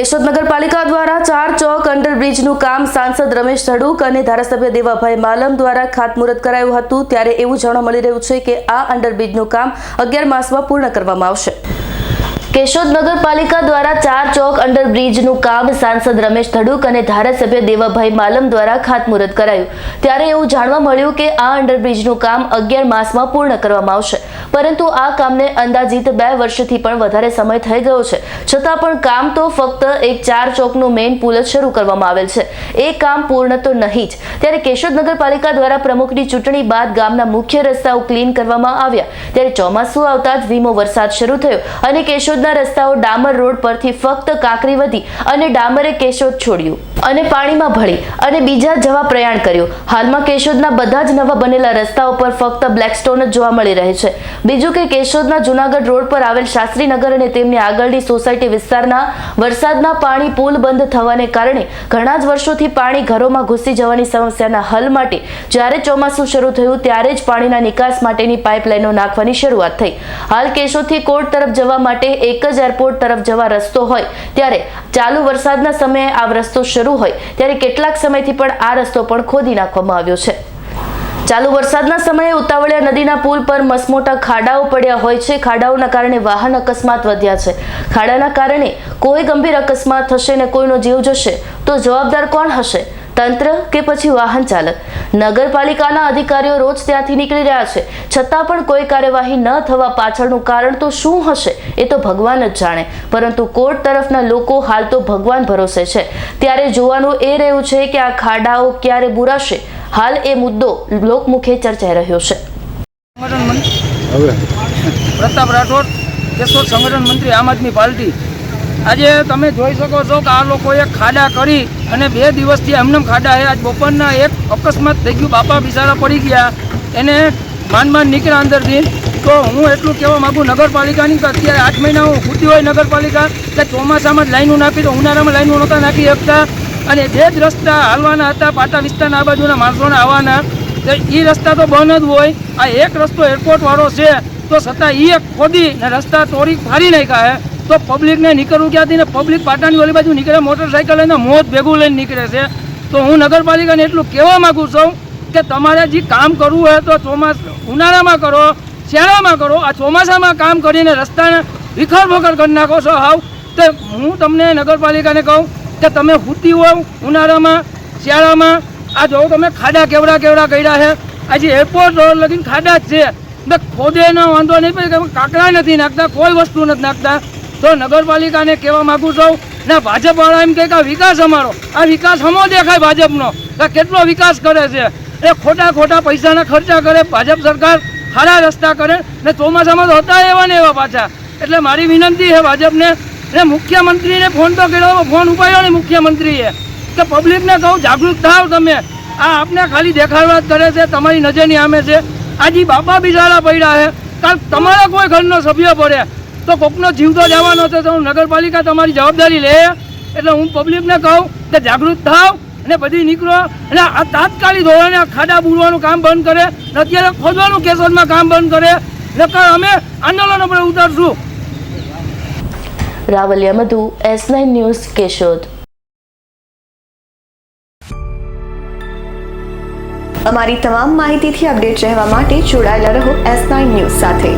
કેશોદ નગરપાલિકા દ્વારા ચાર ચોક અંડરબ્રિજનું કામ સાંસદ રમેશ ધડુક અને ધારાસભ્ય દેવાભાઈ માલમ દ્વારા ખાતમુહૂર્ત કરાયું હતું. ત્યારે એવું જાણવા મળી રહ્યું છે કે આ અંડરબ્રિજનું કામ અગિયાર માસમાં પૂર્ણ કરવામાં આવશે. કેશોદ નગરપાલિકા દ્વારા ચાર ચોક અંડરબ્રિજનું કામ સાંસદ રમેશ ધડુક અને ધારાસભ્ય દેવાભાઈ માલમ દ્વારા ખાતમુહૂર્ત કરાયું. ત્યારે એવું જાણવા મળ્યું કે આ અંડરબ્રિજનું કામ અગિયાર માસમાં પૂર્ણ કરવામાં આવશે. પરંતુ આ કામને અંદાજિત બે વર્ષથી પણ વધારે સમય થઈ ગયો છે. છતાં પણ કામ તો ફક્ત એક ચાર ચોકનું મેઇન પુલ જ શરૂ કરવામાં આવેલ છે. એ કામ પૂર્ણ તો નહીં જ. ત્યારે કેશોદ નગરપાલિકા દ્વારા પ્રમુખની ચૂંટણી બાદ ગામના મુખ્ય રસ્તાઓ ક્લીન કરવામાં આવ્યા. ત્યારે ચોમાસું આવતા જ ધીમો વરસાદ શરૂ થયો અને કેશોદના રસ્તાઓ ડામર રોડ પરથી ફક્ત કાંકરી વધી અને ડામરે કેશોદ છોડ્યું. અને પાણીમાં ભળી અને બીજા જવા પ્રયાણ કર્યું. હાલમાં કેશોદના બધા જ નવા બનેલા રસ્તાઓ પર ફક્ત બ્લેકસ્ટોન જ જોવા મળી રહે છે. બીજું કે કેશોદના જુનાગઢ રોડ પર આવેલ શાસ્ત્રીનગર અને તેમની આગળની સોસાયટી વિસ્તારના વરસાદના પાણી પુલ બંધ થવાને કારણે ઘણા જ વર્ષોથી પાણી ઘરોમાં ઘૂસી જવાની સમસ્યાના હલ માટે જ્યારે ચોમાસું શરૂ થયું ત્યારે જ પાણીના નિકાસ માટેની પાઇપલાઇનો નાખવાની શરૂઆત થઈ. હાલ કેશોદથી કોર્ટ તરફ જવા માટે એક જ એરપોર્ટ તરફ જવા રસ્તો હોય ત્યારે ચાલુ વરસાદના સમયે આ રસ્તો શરૂ હોય, ત્યારે કેટલાક સમયથી પણ આ રસ્તો પણ ખોદી નાખવામાં આવ્યો છે. ચાલુ વરસાદના સમયે ઉતાવળિયા નદીના પુલ પર મસમોટા ખાડાઓ પડ્યા હોય છે. ખાડાઓના કારણે વાહન અકસ્માત વધ્યા છે. ખાડાના કારણે કોઈ ગંભીર અકસ્માત થશે ને કોઈનો જીવ જશે, તો જવાબદાર કોણ હશે? તંત્ર કે પછી વાહન ચાલક? નગરપાલિકાના અધિકારીઓ રોજ ત્યાંથી નીકળી રહ્યા છે. છતાં પણ કોઈ કાર્યવાહી ન થવા પાછળનું કારણ તો શું હશે? એ તો ભગવાન જ જાણે. પરંતુ કોર્ટ તરફના લોકો હાલ તો ભગવાન ભરોસે છે. ત્યારે જોવાનું એ રહ્યું છે કે આ ખાડાઓ ક્યારે બુરાશે? હાલ એ મુદ્દો લોકમુખે ચર્ચાઈ રહ્યો છે. પ્રતાપ રાઠોડ કેશોદ સંગઠન મંત્રી આમ આદમી પાર્ટી. આજે તમે જોઈ શકો છો કે આ લોકોએ ખાડા કરી અને બે દિવસથી એમને ખાડા હે આજ બપોરના એક અકસ્માત થઈ ગયું. બાપા બિચારા પડી ગયા. એને માંડ માંડ નીકળ્યા અંદરથી. તો હું એટલું કહેવા માગું, નગરપાલિકાની તો અત્યારે આઠ મહિના હું ખૂટી હોય નગરપાલિકા કે ચોમાસામાં જ લાઈનો નાખી તો ઉનાળામાં લાઈનો નહોતા નાખી શકતા. અને જે જ રસ્તા હાલવાના હતા, પાટા વિસ્તારના આ બાજુના માણસોને આવવાના એ રસ્તા તો બંધ જ હોય. આ એક રસ્તો એરપોર્ટવાળો છે, તો છતાં એ એક ખોદી ને રસ્તા તોડી ફાડી નાખ્યા હે. તો પબ્લિકને નીકળવું ક્યાંથી? ને પબ્લિક પાટાની ઓલી બાજુ નીકળે મોટરસાઇકલ લઈને મોત ભેગું લઈને નીકળે છે. તો હું નગરપાલિકાને એટલું કહેવા માગું છું કે તમારે જે કામ કરવું હોય તો ચોમાસ ઉનાળામાં કરો. શિયાળામાં કરો, આ ચોમાસામાં કામ કરીને રસ્તાને વિખર વખર કરી નાખો છો હાવ. તો હું તમને નગરપાલિકાને કહું કે તમે હુતી હોવ ઉનાળામાં, શિયાળામાં, આ જો તમે ખાડા કેવડા કેવડા કર્યા છે. આજે એરપોર્ટ રોડ લગીને ખાડા જ છે. એટલે ખોદે ન વાંધો નહીં, પણ કાંકરા નથી નાખતા, કોઈ વસ્તુ નથી નાખતા. તો નગરપાલિકાને કહેવા માગું છું, ના, ભાજપવાળા એમ કહે કે આ વિકાસ અમારો, આ વિકાસ હમો દેખાય ભાજપનો. કેટલો વિકાસ કરે છે? એ ખોટા ખોટા પૈસાના ખર્ચા કરે ભાજપ સરકાર. સારા રસ્તા કરે ને ચોમાસામાં તો હતા એવા ને એવા પાછા. એટલે મારી વિનંતી છે ભાજપને. ને મુખ્યમંત્રીને ફોન તો કર્યો ફોન ઉપાડ્યો ને મુખ્યમંત્રીએ. કે પબ્લિકને કહું, જાગૃત થાવ તમે. આ આપને ખાલી દેખાડવા જ કરે છે, તમારી નજરની આમે છે. આજે બાપા બિચારા પડ્યા છે. કાલ તમારા કોઈ ઘરનો સભ્ય પડે. તો કોકનો જીવ તો જવાનો છે, તો નગરપાલિકા તમારી જવાબદારી લે. એટલે હું પબ્લિકને કહું કે જાગૃત થાવ. અને બધી નીકળો અને આ તાત્કાલિક ધોરણે આ ખાડા બુરવાનું કામ બંધ કરે ને અત્યારે ખોદવાનું કેસોદમાં કામ બંધ કરે. નકર અમે આંદોલન પર ઉતારશું. Ravaliya Madhu S nine news Keshod. અમારી તમામ માહિતીથી અપડેટ રહેવા માટે જોડાયેલા રહો એસ નાઇન ન્યૂઝ સાથે.